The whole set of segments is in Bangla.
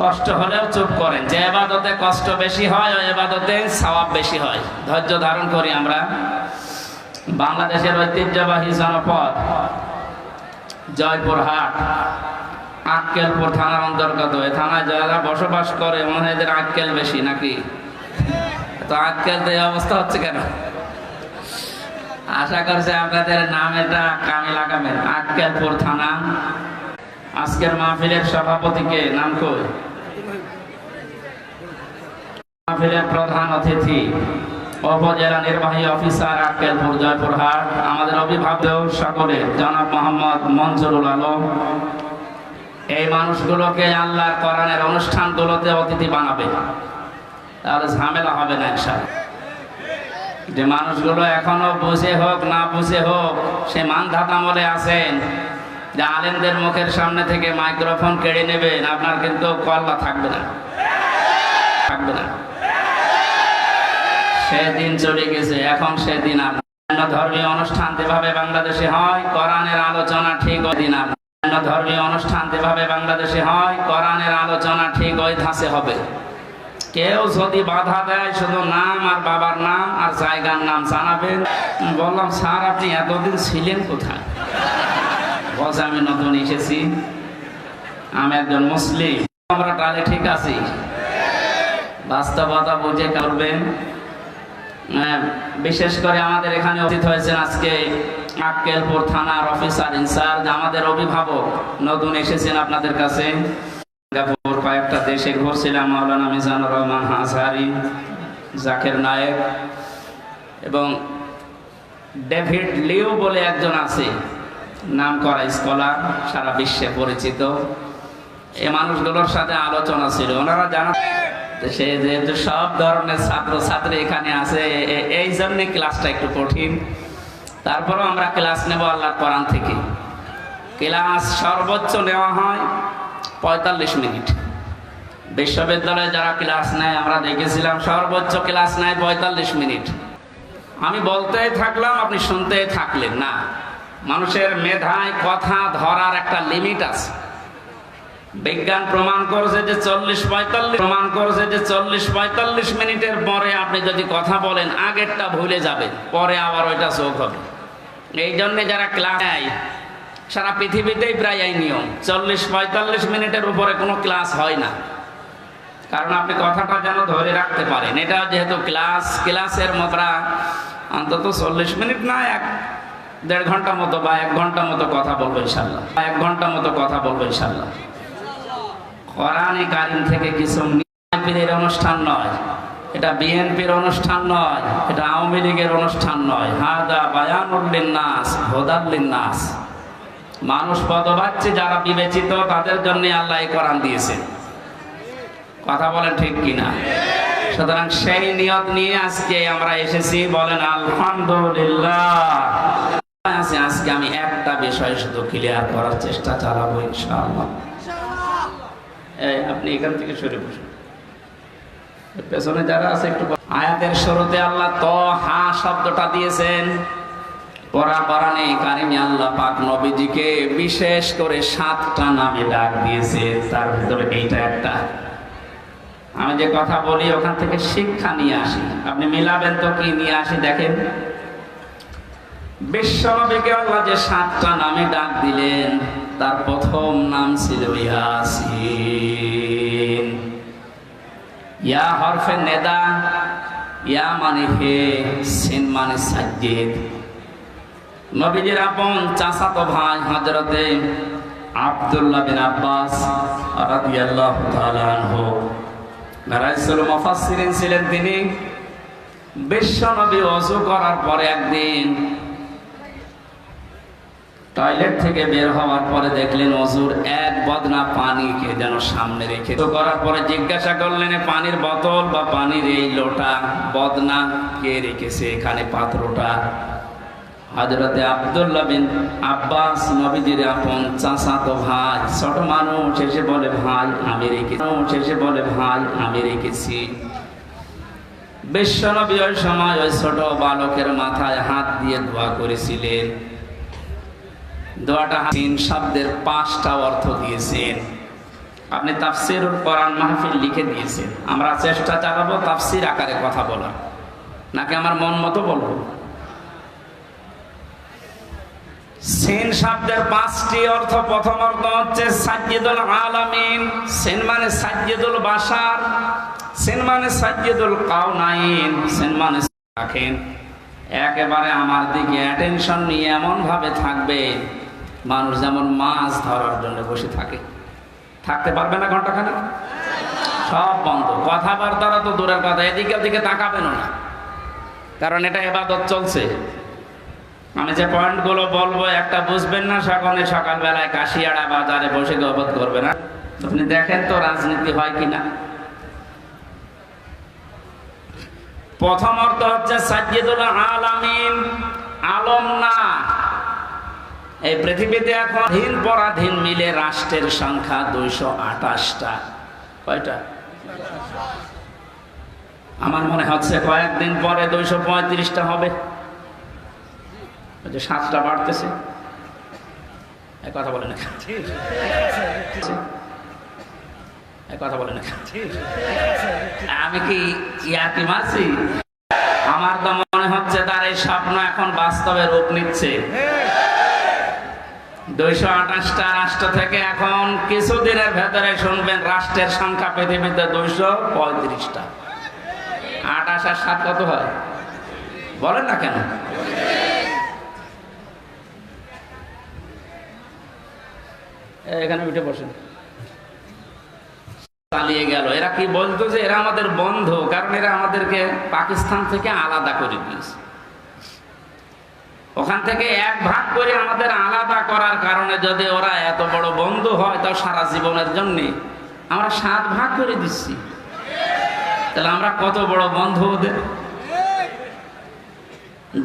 কষ্ট হলেও চুপ করেন। যে এবাদতে কষ্ট বেশি হয়, ওই এবাদতে সওয়াব বেশি হয়। ধৈর্য ধারণ করি আমরা। বাংলাদেশের ঐতিহ্যবাহী জনপদ জয়পুরহাট, আক্কেলপুর থানার অন্তর্গত। এই থানায় যারা বসবাস করে, মনে হয় এদের আক্কেল বেশি নাকি? তো আক্কেল এই অবস্থা হচ্ছে কেন? আশা করছে আপনাদের নাম এটা কামে লাগাবেন। আক্কেলপুর থানা আজকের মাহফিলের সভাপতিকে নাম কই? মাহফিলের প্রধান অতিথি, উপজেলা নির্বাহী অফিসার আক্কেলপুর জয়পুরহাট আমাদের অভিভাবক সকলে, জনাব মোহাম্মদ মঞ্জুরুল আলম। এই মানুষগুলোকে আল্লাহর কোরআনের অনুষ্ঠানগুলোতে অতিথি বানাবে। তাহলে ঝামেলা হবে না ইনশাআল্লাহ। যে মানুষগুলো এখনও বুঝে হোক, না বুঝে হোক, সে মানধাত আমলে আছেন যে আলেমদের মুখের সামনে থেকে মাইক্রোফোন কেড়ে নেবেন, আপনার কিন্তু কল্লা থাকবে না থাকবে না সেদিন চলে গেছে, এখন সেদিন। অন্য ধর্মীয় অনুষ্ঠান যেভাবে বাংলাদেশে হয়, কোরআনের আলোচনা ঠিক ওই দিন। অন্য ধর্মীয় অনুষ্ঠান যেভাবে বাংলাদেশে হয়, কোরআনের আলোচনা ঠিক ওই ধাঁচে হবে কেউ যদি বাধা দেয় শুধু নাম আর বাবার নাম আর জায়গার নাম জানাবেন বললাম স্যার আপনি এতদিন ছিলেন কোথায়? বলছে আমি নতুন এসেছি। আমি একজন মুসলিম। আমরা তাহলে ঠিক আছি? বাস্তবতা বুঝে করবেন। আহ, বিশেষ করে আমাদের এখানে উপস্থিত হয়েছেন আজকে আক্কেলপুর থানার অফিসার ইনচার্জ আমাদের অভিভাবক নতুন এসেছেন আপনাদের কাছে। সিঙ্গাপুর কয়েকটা দেশে ঘুরছিলাম, মাওলানা মিজানুর রহমান হাসারি জাকের নায়েক এবং ডেভিড লিও বলে একজন আছে, নাম করা স্কলার, সারা বিশ্বে পরিচিত। এই মানুষগুলোর সাথে আলোচনা ছিল। ওনারা জানা সে যেহেতু সব ধরনের ছাত্র ছাত্রী এখানে আছে এই জন্য ক্লাসটা একটু কঠিন। তারপরেও আমরা ক্লাস নেব আল্লাহ কোরআন থেকে। ক্লাস সর্বোচ্চ নেওয়া হয় পঁয়তাল্লিশ মিনিট। বিশ্ববিদ্যালয়ে যারা ক্লাস নেয়, আমরা দেখেছিলাম সর্বোচ্চ ক্লাস নেয় পঁয়তাল্লিশ মিনিট। আমি বলতেই থাকলাম, আপনি শুনতেই থাকলেন না। মানুষের মেধায় কথা ধরার একটা লিমিট আছে। বিজ্ঞান প্রমাণ করছে যে চল্লিশ পঁয়তাল্লিশ প্রমাণ করছে যে চল্লিশ পঁয়তাল্লিশ মিনিটের পরে আপনি যদি কথা বলেন, আগেরটা ভুলে যাবেন, পরে আবার ওইটা চোখ হবে। এই জন্যে যারা ক্লাস নেয় সারা পৃথিবীতেই প্রায় এই নিয়ম। চল্লিশ, পঁয়তাল্লিশ মিনিটের উপরে কোনো ক্লাস হয় না। কারণ আপনি কথাটা যেন ধরে রাখতে পারেন। এটা যেহেতু ক্লাস, ক্লাসের মতরা অন্তত চল্লিশ মিনিট না, এক দেড় ঘণ্টা মতো বা এক ঘণ্টা মতো কথা বলব ইনশাল্লাহ এক ঘণ্টা মতো কথা বলব ইনশাল্লাহ কোরআনে কারিম থেকে কিছু বিএনপির অনুষ্ঠান নয়। এটা বিএনপির অনুষ্ঠান নয়, এটা আওয়ামী লীগের অনুষ্ঠান নয়। হাদা বায়ানুল্লিন নাস হোদাল্লিন নাস মানুষ পদবাচ্ছে যারা বিবেচিত, তাদের জন্য আল্লাহ কোরআন দিয়েছেন কথা বলেন ঠিক কিনা? সুতরাং সেই নিয়ত নিয়ে আজকে আমরা এসেছি, বলেন, আলহামদুলিল্লাহ। আজকে আমি একটা বিষয় শুধু ক্লিয়ার করার চেষ্টা চালাবো, ইনশাআল্লাহ। আপনি এখান থেকে সরে বসুন। পেছনে যারা আছে একটু আয়াতের শুরুতে আল্লাহ ত হা শব্দটা দিয়েছেন। পরা কারিমি আল্লাহ পাক নবীজিকে বিশেষ করে সাতটা নামে ডাক দিয়েছে। তার ভিতরে এইটা একটা। আমি যে কথা বলি, ওখান থেকে শিক্ষা নিয়ে আসি। আপনি মিলাবেন তো কি নিয়ে আসি, দেখেন। বিশ্বনবীকে আল্লাহ যে সাতটা নামে ডাক দিলেন, তার প্রথম নাম ছিল ইয়াসিন। ইয়া হরফে নেদা, ইয়া মানে হে, সিন মানে সাজ্জিদ। নবীজির আপন চাচাতো ভাই হজরতে আব্দুল্লাহ বিন আব্বাস ছিলেন তিনি। বিশ্ব নবী অজু করার পরে একদিন টয়লেট থেকে বের হওয়ার পরে দেখলেন অজুর এক বদনা পানিকে যেন সামনে রেখে তো করার পরে জিজ্ঞাসা করলেন পানির বোতল বা পানির এই লোটা বদনা কে রেখেছে? এখানে পাত্রটা হজরতে আব্দুল্লাহ বিন আব্বাস নবীজির আপন চাচাতো ভাই। ছোট মানুষ এসে বলে, ভাই, আমি রেখেছি। এসে বলে, ভাই, আমি রেখেছি। বিশ্বনবী ওই সময় ওই ছোট বালকের মাথায় হাত দিয়ে দোয়া করেছিলেন। দোয়াটা তিন শব্দের পাঁচটা অর্থ দিয়েছেন। আপনি তাফসির কোরআন মাহফিল লিখে দিয়েছেন। আমরা চেষ্টা চালাবো তাফসির আকারে কথা বলার। নাকি আমার মন মতো বলব? সেন শব্দের পাঁচটি অর্থ, প্রথম অর্থ হচ্ছে সাজ্জিদুল আলামিন, সেন মানে সাজ্জিদুল বাসার সেন মানে সাজ্জিদুল কাউনাইন সেন মানে রাখেন একেবারে আমার দিকে অ্যাটেনশন নিয়ে এমন ভাবে থাকবে, মানুষ যেমন মাছ ধরার জন্য বসে থাকে। থাকতে পারবে না ঘন্টাখানে সব বন্ধ। কথাবার্তারা তো দূরের কথা, এদিকে ওদিকে তাকাবেন না। কারণ এটা এবাদত চলছে। আমি যে পয়েন্টগুলো বলব, একটা বুঝবেন না সকালে সকালবেলায় কাশিয়াড়া বাজারে বসে গবত করবে না আপনি দেখেন তো রাজনীতি হয় কিনা। প্রথম অর্থ হচ্ছে সাজ্জিদুল আলামিন আলম না। এই পৃথিবীতে এখন ধীন পরাধীন মিলে রাষ্ট্রের সংখ্যা দুইশো আঠাশটা। কয়টা? আমার মনে হচ্ছে কয়েকদিন পরে দুইশো পঁয়ত্রিশটা হবে। যে সাতটা বাড়তেছে। কথা বলে না। কথা বলে না। আমি কি ইয়াকি মারছি আমার তো মনে হচ্ছে তার এই স্বপ্ন এখন বাস্তবে রূপ নিচ্ছে। দুইশো আঠাশটা রাষ্ট্র থেকে এখন কিছুদিনের ভেতরে শুনবেন রাষ্ট্রের সংখ্যা পৃথিবীতে দুইশো পঁয়ত্রিশটা। আঠাশ আর সাত কত হয়? বলেন না কেন? এখানে উঠে বসেন। চালিয়ে গেল। এরা কি বলতো যে এরা আমাদের বন্ধ, কারণ এরা আমাদেরকে পাকিস্তান থেকে আলাদা করে দিয়েছে। ওখান থেকে এক ভাগ করে আমাদের আলাদা করার কারণে যদি ওরা এত বড় বন্ধু হয়, তাও সারা জীবনের জন্য আমরা সাত ভাগ করে দিচ্ছি। তাহলে আমরা কত বড় বন্ধু ওদের?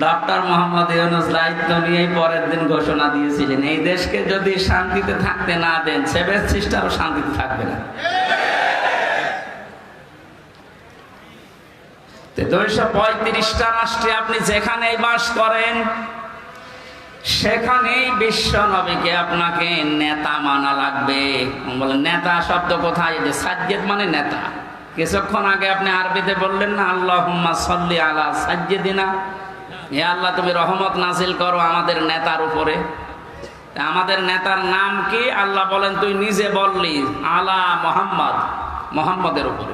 ডক্টর মোহাম্মদ ইউনুস দায়িত্ব নিয়ে পরের দিন ঘোষণা দিয়েছিলেন, এই দেশকে যদি শান্তিতে থাকতে না দেন সেভেন সিস্টারও শান্তিতে থাকবে না। দুইশো পঁয়ত্রিশটা রাষ্ট্রে আপনি যেখানেই বাস করেন, সেখানেই বিশ্ব নবীকে আপনাকে নেতা মানা লাগবে। বলে নেতা শব্দ কোথায়? যে সাজ্জেদ মানে নেতা। কিছুক্ষণ আগে আপনি আরবিতে বললেন না আল্লাহ সল্লি আলা সাজ্জেদিনা। হে আল্লাহ, তুমি রহমত নাসিল করো আমাদের নেতার উপরে। আমাদের নেতার নাম কি? আল্লাহ বলেন, তুই নিজে বললি, আলা মোহাম্মদ, মোহাম্মদের উপরে।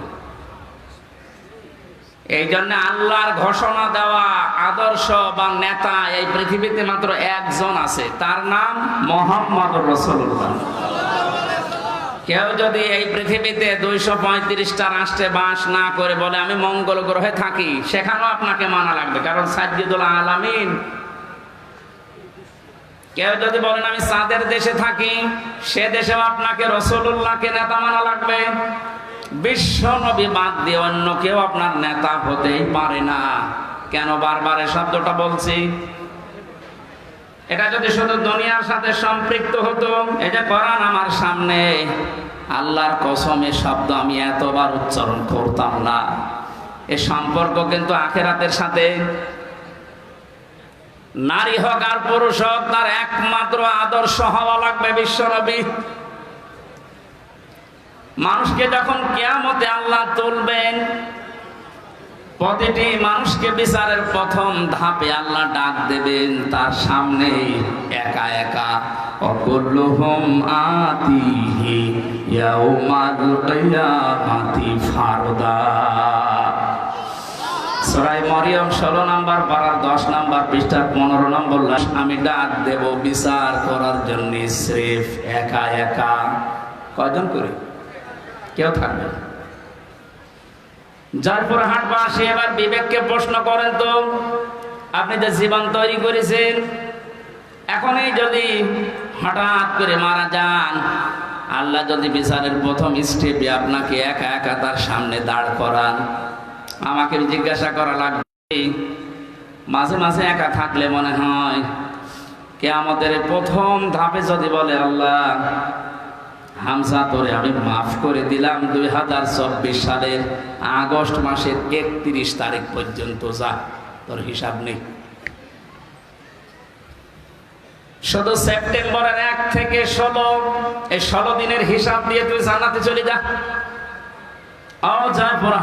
এই জন্য আল্লাহর ঘোষণা দেওয়া আদর্শ বা নেতা এই পৃথিবীতে মাত্র একজন আছে। তার নাম মোহাম্মদ রসুল্লাহ কেউ যদি এই পৃথিবীতে দুইশো পঁয়ত্রিশটা রাষ্ট্রে বাস না করে বলে, আমি মঙ্গল গ্রহে থাকি সেখানেও আপনাকে মানা লাগবে, কারণ সাজ্জিদুল আলামিন। কেউ যদি বলেন, আমি চাঁদের দেশে থাকি সে দেশেও আপনাকে রসুল্লাহকে নেতা মানা লাগবে। বিশ্ব নবী বাদ দিয়ে অন্য কেউ আপনার নেতা হতেই পারে না। কেন বারবার এই শব্দটা বলছি? এটা যদি শুধু দুনিয়ার সাথে সম্পৃক্ত হতো এটা করান আমার সামনে, আল্লাহর কসমের শব্দ আমি এতবার উচ্চারণ করতাম না। এ সম্পর্ক কিন্তু আখেরাতের সাথে। নারী হোক আর পুরুষ হোক, তার একমাত্র আদর্শ হওয়া লাগবে বিশ্বনবী। মানুষকে যখন কেয়ামতে আল্লাহ তুলবেন প্রতিটি মানুষকে বিচারের প্রথম ধাপে আল্লাহ ডাক দেবেন, তার সামনে একা একা। অকুল্লুহুম আতিহি ইয়াউমাল কিয়ামাতি ফারদা। সরাই মরিয়ম ষোলো নাম্বার পাড়ার দশ নাম্বার পৃষ্ঠার পনেরো নম্বর আমি ডাক দেব বিচার করার জন্য, স্রেফ একা একা। কয়জন করে? কেউ থাকবে না। জয়পুর হাটবাসী এবার বিবেককে প্রশ্ন করেন তো, আপনি যে জীবন তৈরি করেছেন, এখনই যদি হঠাৎ করে মারা যান, আল্লাহ যদি বিচারের প্রথম স্টেপে আপনাকে একা একা তার সামনে দাঁড় করান, আমাকে জিজ্ঞাসা করা লাগবে, মাঝে মাঝে একা থাকলে মনে হয় কে আমাদের প্রথম ধাপে যদি বলে আল্লাহ হামসা তোরে আমি মাফ করে দিলাম দুই হাজার চব্বিশ সালের আগস্ট মাসের একত্রিশ তারিখ পর্যন্ত যা তোর হিসাব নেই। শুধু সেপ্টেম্বরের এক থেকে ষোলো, এই ষোলো দিনের হিসাব দিয়ে তুই জানাতে চলে যা।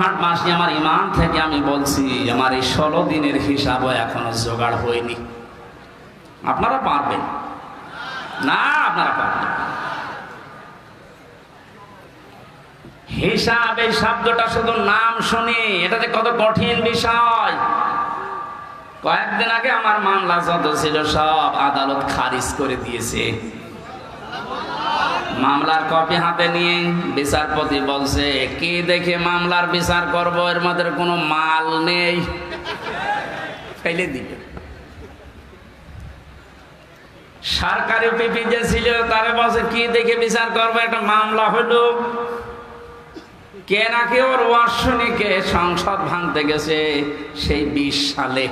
হাট মাসি, আমার ইমান থেকে আমি বলছি, আমার এই ষোলো দিনের হিসাবও এখনও জোগাড় হয়নি। আপনারা পারবেন? না, আপনারা পারবেন না। হিসাব এই শব্দটা শুধু নাম শুনি, এটা যে কত কঠিন বিষয়। কয়েকদিন আগে আমার মামলা যত ছিল সব আদালত খারিজ করে দিয়েছে। মামলার কপি হাতে নিয়ে বিচারপতি বলছে, কি দেখে মামলার বিচার করব? এর মধ্যে কোনো মাল নেই। ফেলে দিবে সরকারি পিপি যে ছিল, তারে বলছে, কি দেখে বিচার করব? একটা মামলা হলো। কে নাকি ওর ওয়ার্ষণিকে সংসদ ভাঙতে গেছে? সেই বিশ সালে।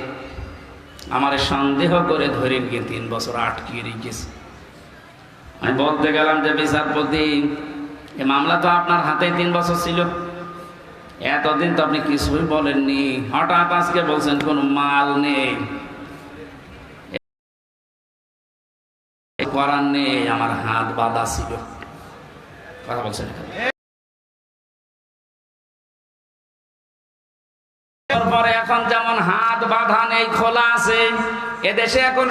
আমার সন্দেহ করে ধরে গিয়ে তিন বছর আটকিয়ে রেখেছে। আমি বলতে গেলাম যে, বিচারপতি, এ মামলা তো আপনার হাতে তিন বছর ছিল। এতদিন তো আপনি কিছুই বলেননি। হঠাৎ আজকে বলছেন, কোনো মাল নেই। করার নেই, আমার হাত বাঁধা ছিল। কথা বলছেন পরে এখন যেমন হাত বাঁধা নেই, খোলা আছে, এদেশে এখন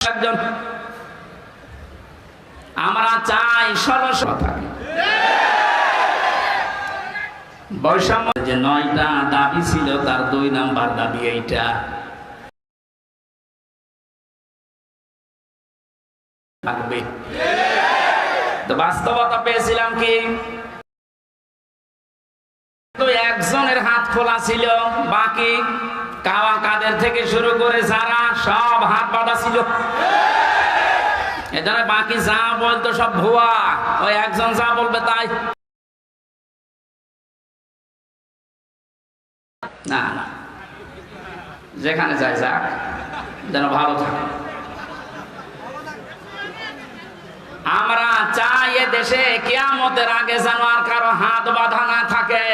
একজন আমরা চাই থাকে। বৈষম্য যে নয়টা দাবি ছিল, তার দুই নাম্বার দাবি এইটা। থাকবে তো বাস্তবতা পেয়েছিলাম কি? একজনের হাত খোলা ছিল, বাকি কাওয়া কাদের থেকে শুরু করে যারা সব হাত বাঁধা ছিল। এজন্য বাকি যা বলতো সব ভুয়া, ওই একজন যা বলবে তাই। না না, যেখানে যায় যাক, যেন ভালো থাকে। আমরা চাই এ দেশে কেয়ামতের আগে যেন আর কারও হাত বাঁধা না থাকে।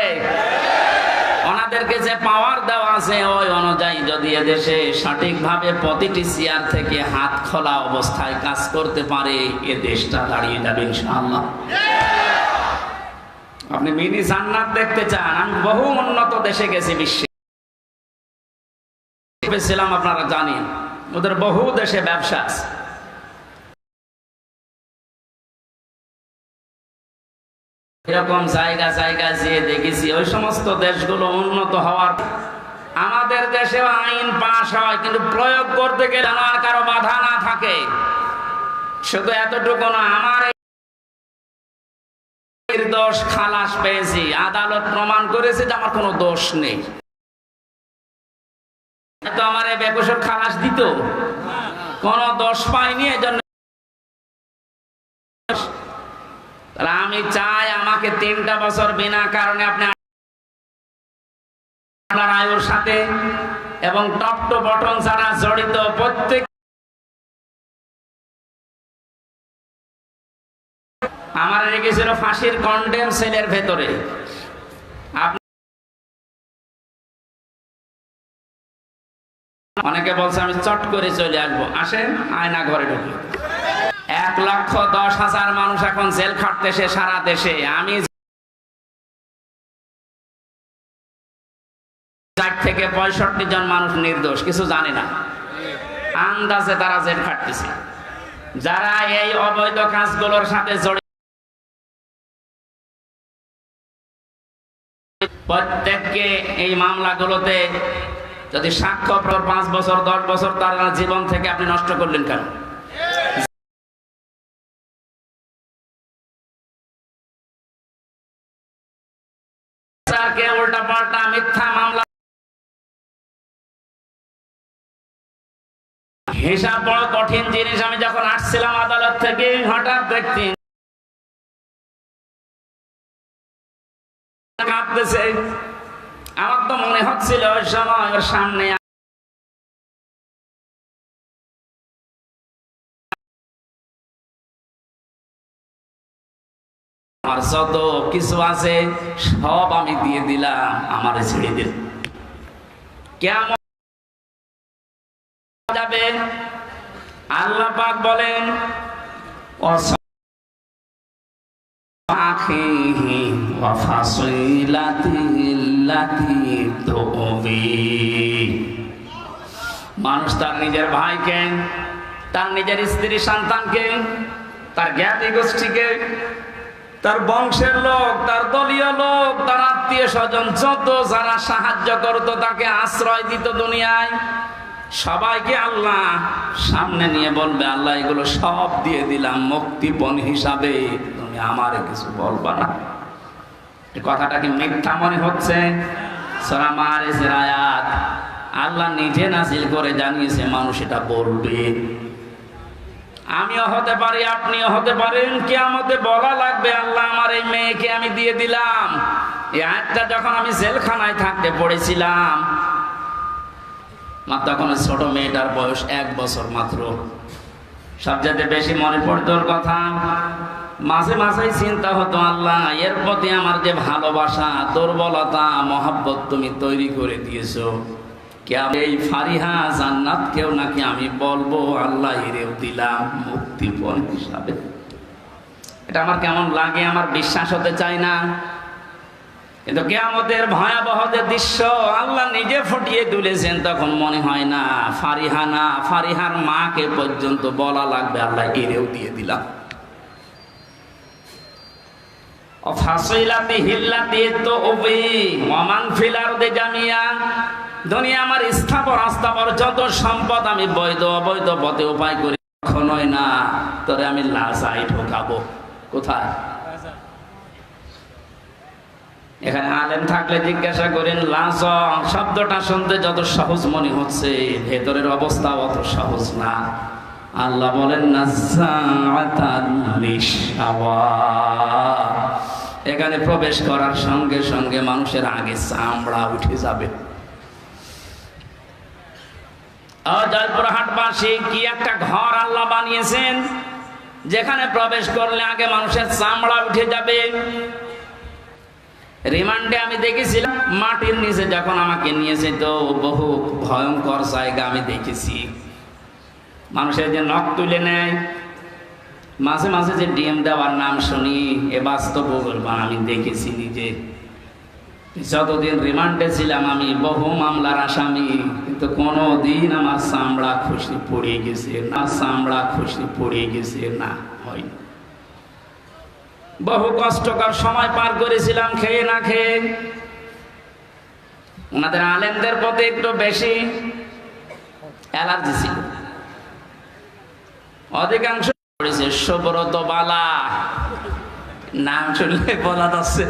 ওনাদেরকে যে পাওয়ার দেওয়া আছে, ওই অনুযায়ী যদি এদেশে সঠিকভাবে প্রতিটি চেয়ার থেকে হাত খোলা অবস্থায় কাজ করতে পারে, এ দেশটা দাঁড়িয়ে যাবে ইনশাআল্লাহ। আপনি মিনি জান্নাত দেখতে চান, আমি বহু উন্নত দেশে গেছি বিশ্বে। ছিলাম, আপনারা জানেন। ওদের বহু দেশে ব্যবসা আছে। এরকম জায়গা জায়গা যেয়ে দেখেছি। ওই সমস্ত দেশগুলো উন্নত হওয়ার আমাদের দেশেও আইন পাশ হয়, কিন্তু প্রয়োগ করতে গেলে আর কারও বাধা না থাকে। শুধু এতটুকু না, আমার দোষ খালাস পেয়েছি। আদালত প্রমাণ করেছে যে আমার কোনো দোষ নেই। তো আমার বেকসুর খালাস দিত। কোনো দোষ পাইনি, এজন্য তাহলে আমি চাই আমাকে তিনটা বছর বিনা কারণে আপনি আপনার আয়ুর সাথে এবং টপ টু বটন যারা জড়িত প্রত্যেক আমার রেখেছিল ফাঁসির কন্ডেম সেলের ভেতরে। অনেকে বলছে আমি চট করে চলে আসব। আসেন, আয়না ঘরে ঢুকি এক লক্ষ দশ হাজার মানুষ এখন জেল খাটতেছে সারা দেশে। আমি ষাট থেকে পঁয়ষট্টি জন মানুষ নির্দোষ, কিছু জানে না। আন্দাজে তারা জেল খাটতেছে। যারা এই অবৈধ কাজগুলোর সাথে জড়িত, প্রত্যেককে এই মামলাগুলোতে যদি সাক্ষ্য পাঁচ বছর, দশ বছর তার জীবন থেকে আপনি নষ্ট করলেন কেন? হিসাব বড় কঠিন জিনিস। আমি যখন আসছিলাম আদালত থেকে, হঠাৎ দেখছি আমার তো মনে হচ্ছিল ওই সময় ওর সামনে আমার যত কিছু আছে, সব আমি দিয়ে দিলাম, আমার ছেড়ে দিল। কেমন যাবে আল্লাহ পাক বলেন মানুষ তার নিজের ভাইকে, তার নিজের স্ত্রী সন্তানকে, তার জ্ঞাতি গোষ্ঠীকে, তার বংশের লোক, তার দলীয় লোক, তার আত্মীয় স্বজন, যত যারা সাহায্য করত তাকে আশ্রয় দিত দুনিয়ায়। সবাইকে আল্লাহ সামনে নিয়ে বলবে, আল্লাহ, এগুলো সব দিয়ে দিলাম মুক্তিপণ হিসাবে। তুমি আমারে কিছু বলবা না। কথাটা কি মিথ্যা মনে হচ্ছে? আয়াত, আল্লাহ নিজে নাসিল করে জানিয়েছে, মানুষ এটা বলবে। আমিও হতে পারি, আপনিও হতে পারেন কে আমাদের বলা লাগবে, আল্লাহ, আমার এই মেয়েকে আমি দিয়ে দিলাম। এই আয়াতটা যখন আমি জেলখানায় থাকতে পড়েছিলাম মাত্র তখন ছোট মেয়েটার বয়স এক বছর মাত্র। সবচেয়ে বেশি মনে পড়তোর কথা? মাঝে মাঝে চিন্তা হতো, আল্লাহ, এর প্রতি আমার যে ভালোবাসা, দুর্বলতা, মহাব্বত তুমি তৈরি করে দিয়েছ। কে এই ফারিহা জান্নাত কেউ নাকি আমি বলব, আল্লাহ হিরেও দিলাম মুক্তিপণ হিসাবে। এটা আমার কেমন লাগে? আমার বিশ্বাস হতে চাই না। কিন্তু কেয়ামতের ভয়াবহ যে দৃশ্য আল্লাহ নিজে ফুটিয়ে তুলেছেন, তখন মনে হয় না ফারিহা না ফারিহার মাকে পর্যন্ত বলা লাগবে, আল্লাহ এরেও দিয়ে দিলাম। কোথায়? এখানে আলেম থাকলে জিজ্ঞাসা করেন লাস শব্দটা শুনতে যত সহজ মনে হচ্ছে, ভেতরের অবস্থা অত সহজ না। আল্লাহ বলেন এখানে প্রবেশ করার সঙ্গে সঙ্গে মানুষের আগে চামড়া উঠে যাবে। জয়পুরহাটবাসী কি একটা ঘর আল্লাহ বানিয়েছেন, যেখানে প্রবেশ করলে আগে মানুষের চামড়া উঠে যাবে। রিমান্ডে আমি দেখেছিলাম, মাটির নিচে যখন আমাকে নিয়েছে তো বহু ভয়ঙ্কর জায়গা আমি দেখেছি। মানুষের যে নখ তুলে নেয়, মাঝে মাঝে যে ডিএম দেওয়ার নাম শুনি, এ বাস্তব আমি দেখেছি নিজে। যতদিন রিমান্ডে ছিলাম আমি বহু মামলার আসামি, কিন্তু কোনো দিন আমার চামড়া খুশি পড়ে গেছে না, চামড়া খুশি পড়ে গেছে না। বহু কষ্টকর সময় পার করেছিলাম, খেয়ে না খেয়ে। ওনাদের আলেনদের পথে একটু বেশি অ্যালার্জি ছিল। অধিকাংশ পড়েছে, সুব্রত বালা। নাম শুনলে বলা যাচ্ছে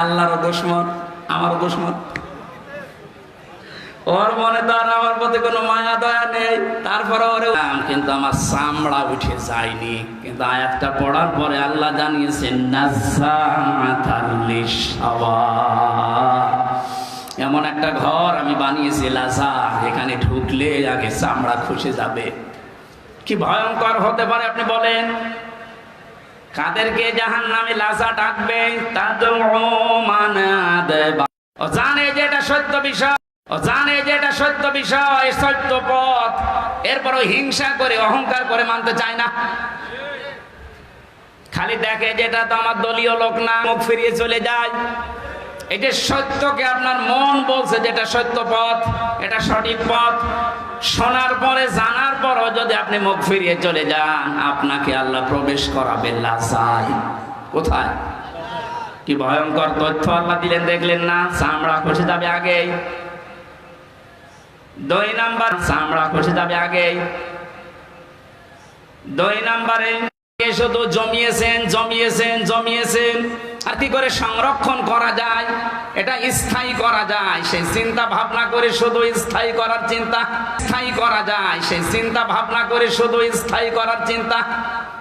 আল্লাহর দুশ্মন, আমার দুশ্মন। ওর মনে তো আর আমার প্রতি কোনো মায়া, দয়া নেই। তারপরে ওরে কিন্তু আমার চামড়া উঠে যায়নি। কিন্তু আয়াতটা পড়ার পরে আল্লাহ জানিয়েছেন এমন একটা ঘর আমি বানিয়েছি লাজা এখানে ঢুকলে আগে চামড়া খুশে যাবে। কি ভয়ঙ্কর হতে পারে, আপনি বলেন। কাদেরকে জাহান নামে লাজা ডাকবে? তাদের জানে যে এটা সত্য বিষয়। জানে যে এটা সত্য বিষয়, সত্য পথ। এরপরও হিংসা করে, অহংকার করে মানতে চায় না। খালি দেখে যেটা তো আমার দলীয় লোক না, মুখ ফিরিয়ে চলে যায়। যে সত্যকে আপনার মন বলছে যেটা সত্য পথ, এটা সঠিক পথ, শোনার পরে, জানার পরও যদি আপনি মুখ ফিরিয়ে চলে যান, আপনাকে আল্লাহ প্রবেশ করাবে কোথায়? কি ভয়ঙ্কর তথ্য আল্লাহ দিলেন, দেখলেন না, চামড়া খসে যাবে আগেই। দুই নাম্বার চামড়া খসে যাবে আগে। দুই নাম্বারে শুধু জমিয়েছেন জমিয়েছেন জমিয়েছেন। আর কি করে সংরক্ষণ করা যায়? এটা স্থায়ী করা যায়। সেই চিন্তা ভাবনা করে শুধু স্থায়ী করার চিন্তা স্থায়ী করা যায়। সেই চিন্তা ভাবনা করে শুধু স্থায়ী করার চিন্তা।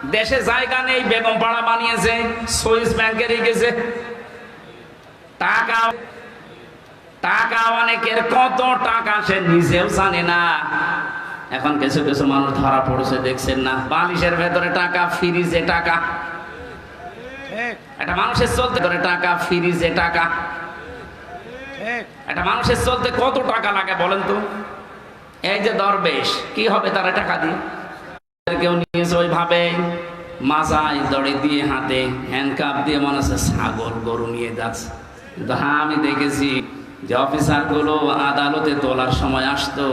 দেশে জায়গা নেই, বেগম পাড়া বানিয়েছে, সুইস ব্যাংকে রেখেছে। টাকা টাকা অনেকের কত টাকা সে নিজেও জানে না। এখন কিছু কিছু মানুষ ধরা পড়েছে, দেখছেন না? বালিশের ভেতরে টাকা, ফ্রিজে টাকা। একটা মানুষের চলতে করে টাকা, ফ্রিজে টাকা। একটা মানুষের চলতে কত টাকা লাগে বলেন তো? এই যে দরবেশ, কি হবে তারা টাকা দিয়ে? কেউ নিয়েছে ওইভাবে মাজায় দড়ি দিয়ে হাতে হ্যান্ডকাপ দিয়ে মনে হচ্ছে ছাগল গরু নিয়ে যাচ্ছে। কিন্তু হ্যাঁ আমি দেখেছি। যে অফিসারগুলো আদালতে তোলার সময় আসতো,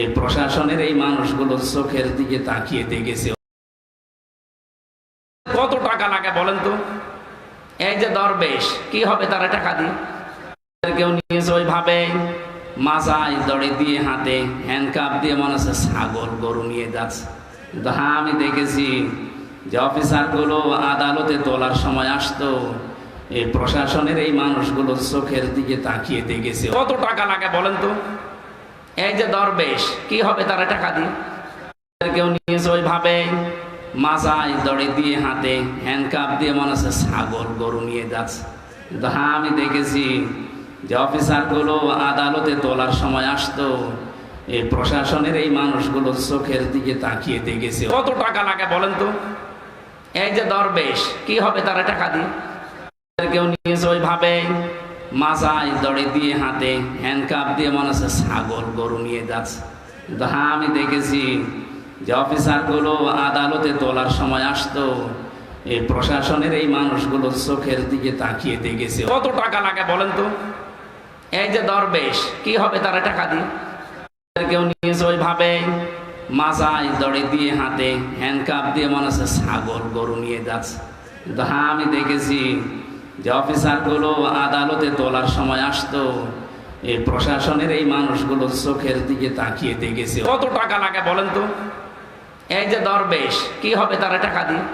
এই প্রশাসনের এই মানুষগুলো চোখের দিকে তাকিয়ে দেখেছে। কত টাকা লাগে বলেন তো? এই যে দরবেশ, কি হবে তারা টাকা দিয়ে? কেউ নিয়েছে ওইভাবে মাজায় দড়ি দিয়ে হাতে হ্যান্ডকাপ দিয়ে মনে হচ্ছে ছাগল গরু নিয়ে যাচ্ছে। কিন্তু হ্যাঁ আমি দেখেছি যে অফিসারগুলো আদালতে তোলার সময় আসতো এই প্রশাসনের এই মানুষগুলো চোখের দিকে তাকিয়ে দেখেছে। কত টাকা লাগে বলেন তো? এই যে দরবেশ, কি হবে তারা টাকা দিয়ে? কেউ নিয়েছে ওইভাবে মাজায় দড়ি দিয়ে হাতে হ্যান্ডকাপ দিয়ে মনে হচ্ছে ছাগল গরু নিয়ে যাচ্ছে। কিন্তু হ্যাঁ আমি দেখেছি যে অফিসারগুলো আদালতে তোলার সময় আসতো। এই প্রশাসনের এই মানুষগুলো চোখের দিকে তাকিয়ে দেখেছে। কত টাকা লাগে বলেন তো? এই যে দরবেশ, কি হবে তারা টাকা দিয়ে? কেউ নিয়েছে ওইভাবে মাজায় দড়ি দিয়ে হাতে হ্যান্ডকাপ দিয়ে মনে হচ্ছে ছাগল গরু নিয়ে যাচ্ছে। কিন্তু হ্যাঁ আমি দেখেছি যে অফিসারগুলো আদালতে তোলার সময় আসতো। এই প্রশাসনের এই মানুষগুলো চোখের দিকে তাকিয়ে দেখেছে। কত টাকা লাগে বলেন তো? এই যে দরবেশ, কি হবে তারা টাকা দিয়ে? কেউ নিয়েছে ওইভাবে মাজায় দড়ি দিয়ে হাতে হ্যান্ডকাপ দিয়ে মনে হচ্ছে ছাগল গরু নিয়ে যাচ্ছে। কিন্তু হ্যাঁ আমি দেখেছি যে অফিসারগুলো আদালতে তোলার সময় আসতো, এই প্রশাসনের এই মানুষগুলো চোখের দিকে তাকিয়ে দেখেছে। কত টাকা লাগে বলেন তো? এই যে দরবেশ, কি হবে তারা টাকা দিয়ে?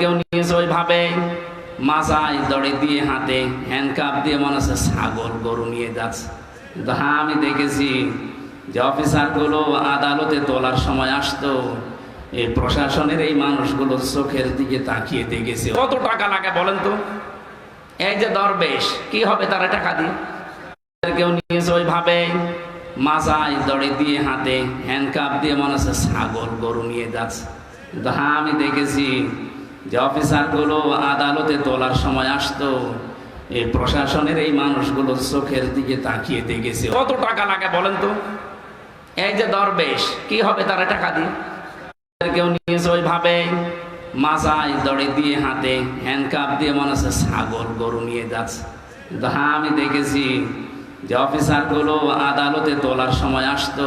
কেউ নিয়েছে ওইভাবে মাজায় দড়ি দিয়ে হাতে হ্যান্ডকাপ দিয়ে মনে হচ্ছে ছাগল গরু নিয়ে যাচ্ছে। হ্যাঁ আমি দেখেছি যে অফিসারগুলো আদালতে তোলার সময় আসতো এই প্রশাসনের এই মানুষগুলো চোখের দিকে তাকিয়ে দেখেছে। কত টাকা লাগে বলেন তো? এই যে দরবেশ, কি হবে তারা টাকা দিয়ে? কেউ নিয়েছে ওইভাবে। মাজায় দড়ি দিয়ে হাতে হ্যান্ডকাপ দিয়ে মনে হচ্ছে ছাগল গরু নিয়ে যাচ্ছে। কিন্তু হ্যাঁ আমি দেখেছি যে অফিসারগুলো আদালতে তোলার সময় আসতো। এই প্রশাসনের এই মানুষগুলো চোখের দিকে তাকিয়ে দেখেছে। কত টাকা লাগে বলেন তো? এই যে দরবেশ, কি হবে তারা টাকা দিয়ে? কেউ নিয়েছে ওইভাবে মাজায় দড়ি দিয়ে হাতে হ্যান্ডকাপ দিয়ে মনে হচ্ছে ছাগল গরু নিয়ে যাচ্ছে। হ্যাঁ আমি দেখেছি যে অফিসারগুলো আদালতে তোলার সময় আসতো,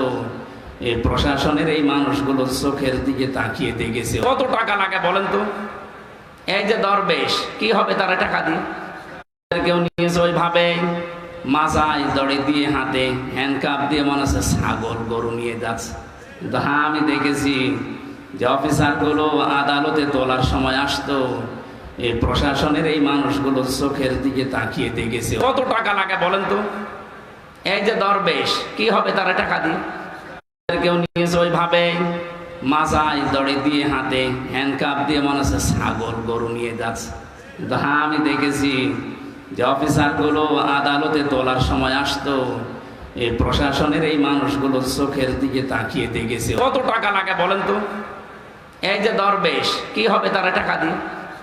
এই প্রশাসনের এই মানুষগুলো চোখের দিকে তাকিয়ে দেখেছে। কত টাকা লাগে বলেন তো? এই যে দরবেশ, কি হবে তারা টাকা দিয়ে? কেউ নিয়েছে ওইভাবে মাজায় দড়ি দিয়ে হাতে হ্যান্ডকাপ দিয়ে মনে হচ্ছে ছাগল গরু নিয়ে যাচ্ছে। হ্যাঁ আমি দেখেছি যে অফিসারগুলো আদালতে তোলার সময় আসতো, এই প্রশাসনের এই মানুষগুলো চোখের দিকে তাকিয়ে দেখেছে। কত টাকা লাগে বলেন তো? এই যে দরবেশ, কি হবে তারা টাকা দিয়ে? কেউ নিয়েছে ওইভাবে মাজায় দড়ি দিয়ে হাতে হ্যান্ডকাপ দিয়ে মনে হচ্ছে ছাগল গরু নিয়ে যাচ্ছে। কিন্তু হ্যাঁ আমি দেখেছি যে অফিসারগুলো আদালতে তোলার সময় আসতো, এই প্রশাসনের এই মানুষগুলো চোখের দিকে তাকিয়ে দেখেছে। কত টাকা লাগে বলেন তো? এই যে দরবেশ কি হবে তারা টাকা দিয়ে?